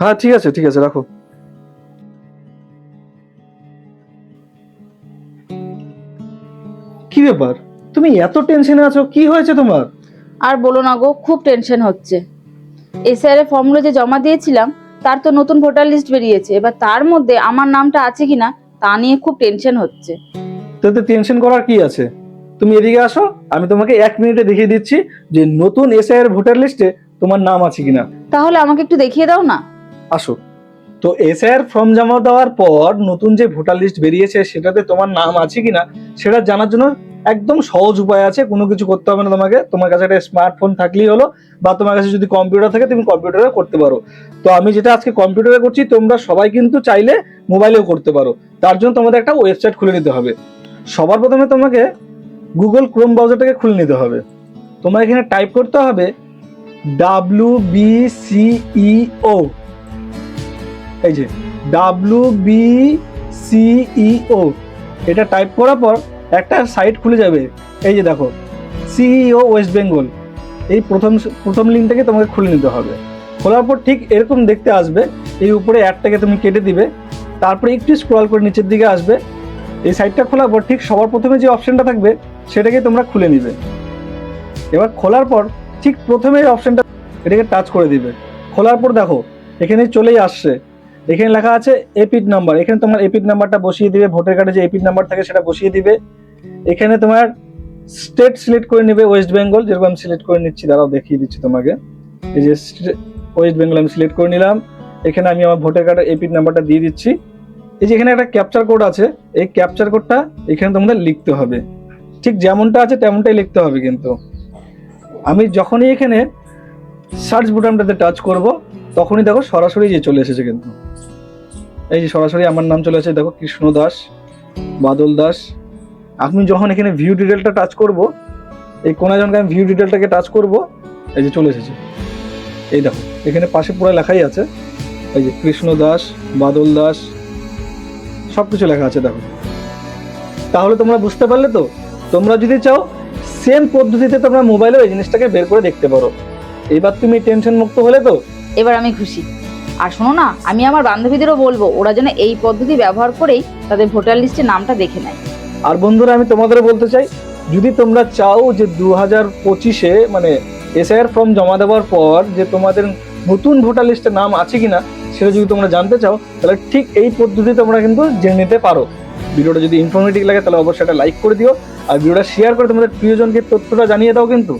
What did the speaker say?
হ্যাঁ ঠিক আছে ঠিক আছে রাখো। কি ব্যাপার? তুমি এত টেনশনে আছো কি হয়েছে তোমার? আর বলো না গো খুব টেনশন হচ্ছে। এসআইআর এর ফর্মগুলো যে জমা দিয়েছিলাম তার তো নতুন ভোটার লিস্ট বেরিয়েছে। এবার তার মধ্যে আমার নামটা আছে কিনা তা নিয়ে খুব টেনশন হচ্ছে। তাতে টেনশন করার কি আছে? তুমি এদিকে আসো আমি তোমাকে এক মিনিটে দেখিয়ে দিচ্ছি যে নতুন এসআইআর ভোটার লিস্টে তোমার নাম আছে কিনা। তাহলে আমাকে একটু দেখিয়ে দাও না? আসো তো এসআইআর ফর্ম জমা দেওয়ার পর নতুন যে ভোটার লিস্ট বেরিয়েছে, সেটাতে তোমার নাম আছে কিনা, সেটা জানার জন্য একদম সহজ উপায় আছে। কোনো কিছু করতে হবে না তোমাকে। তোমার কাছে একটা স্মার্টফোন থাকলেই হলো, বা তোমার কাছে যদি কম্পিউটার থাকে, তুমি কম্পিউটারে করতে পারো। তো আমি যেটা আজকে কম্পিউটারে করছি, তোমরা সবাই কিন্তু চাইলে মোবাইলেও করতে পারো। তার জন্য তোমাদের একটা ওয়েবসাইট খুলে নিতে হবে। সবার প্রথমে তোমাকে গুগল ক্রোম ব্রাউজারটাকে খুলে নিতে হবে। তোমার এখানে টাইপ করতে হবে ডাব্লিউ বি সিইও এই যে ডাব্লিউ বি সিইও এটা টাইপ করার পর একটা সাইট খুলে যাবে। এই যে দেখো সিইও ওয়েস্ট বেঙ্গল এই প্রথম প্রথম লিঙ্কটাকে তোমাকে খুলে নিতে হবে। খোলার পর ঠিক এরকম দেখতে আসবে, এই উপরে অ্যাডটাকে তুমি কেটে দিবে, তারপরে একটু স্ক্রল করে নিচের দিকে আসবে। এই সাইটটা খোলার পর ঠিক সবার প্রথমে যে অপশনটা থাকবে, সেটাকে তোমরা খুলে নিবে। এবার খোলার পর ঠিক প্রথমে অপশনটা এটাকে টাচ করে দিবে। খোলার পর দেখো, এখানে চলেই আসছে। এখানে লেখা আছে এপিড নাম্বার এখানে তোমার এপিড নাম্বারটা বসিয়ে দিবে, ভোটার কার্ডে যে এপিড নাম্বার থাকে সেটা বসিয়ে দিবে। এখানে তোমার স্টেট সিলেক্ট করে নেবে ওয়েস্ট বেঙ্গল যেরকম আমি সিলেক্ট করে নিচ্ছি, দাঁড়াও দেখিয়ে দিচ্ছি তোমাকে। এই যে ওয়েস্ট বেঙ্গল আমি সিলেক্ট করে নিলাম। এখানে আমি আমার ভোটার কার্ডের এপিড নাম্বারটা দিয়ে দিচ্ছি। এই যে এখানে একটা ক্যাপচার কোড আছে, এই ক্যাপচার কোডটা এখানে তোমাদের লিখতে হবে। ঠিক যেমনটা আছে তেমনটাই লিখতে হবে কিন্তু। আমি যখনই এখানে সার্চ বুটামটাতে টাচ করব তখনই দেখো সরাসরি যে চলে এসেছে কিন্তু। এই যে সরাসরি আমার নাম চলে এসেছে দেখো কৃষ্ণ দাস, বাদল দাস। আমি যখন এখানে ভিউ ডিটেলটা টাচ করব, এই কোনায় যখন আমি ভিউ ডিটেলটাকে টাচ করব, এই যে চলে এসেছে। এই দেখো, এখানে পাশে পুরো লেখাই আছে। এই যে কৃষ্ণ দাস, বাদল দাস সব কিছু লেখা আছে, দেখো। তাহলে তোমরা বুঝতে পারলে তো? তোমরা যদি চাও সেম পদ্ধতিতে তোমরা মোবাইলেও এই জিনিসটাকে বের করে দেখতে পারো। এবার তুমি টেনশন মুক্ত হলে তো এবার আমি খুশি। আর শোনো না, আমি আমার বান্ধবীদেরও বলব, ওরা যেন এই পদ্ধতি ব্যবহার করেই তাদের ভোটার লিস্টে নামটা দেখে নেয়। আর বন্ধুরা, আমি তোমাদের বলতে চাই, যদি তোমরা চাও যে দু হাজার পঁচিশে মানে এসআইআর ফর্ম জমা দেওয়ার পর যে তোমাদের নতুন ভোটার লিস্টে নাম আছে কিনা, সেটা যদি তোমরা জানতে চাও, তাহলে ঠিক এই পদ্ধতি তোমরা কিন্তু জেনে নিতে পারো। ভিডিওটা যদি ইনফরমেটিভ লাগে, তাহলে অবশ্যই একটা লাইক করে দিও, আর ভিডিওটা শেয়ার করে তোমাদের প্রিয়জনকে তথ্যটা জানিয়ে দাও কিন্তু।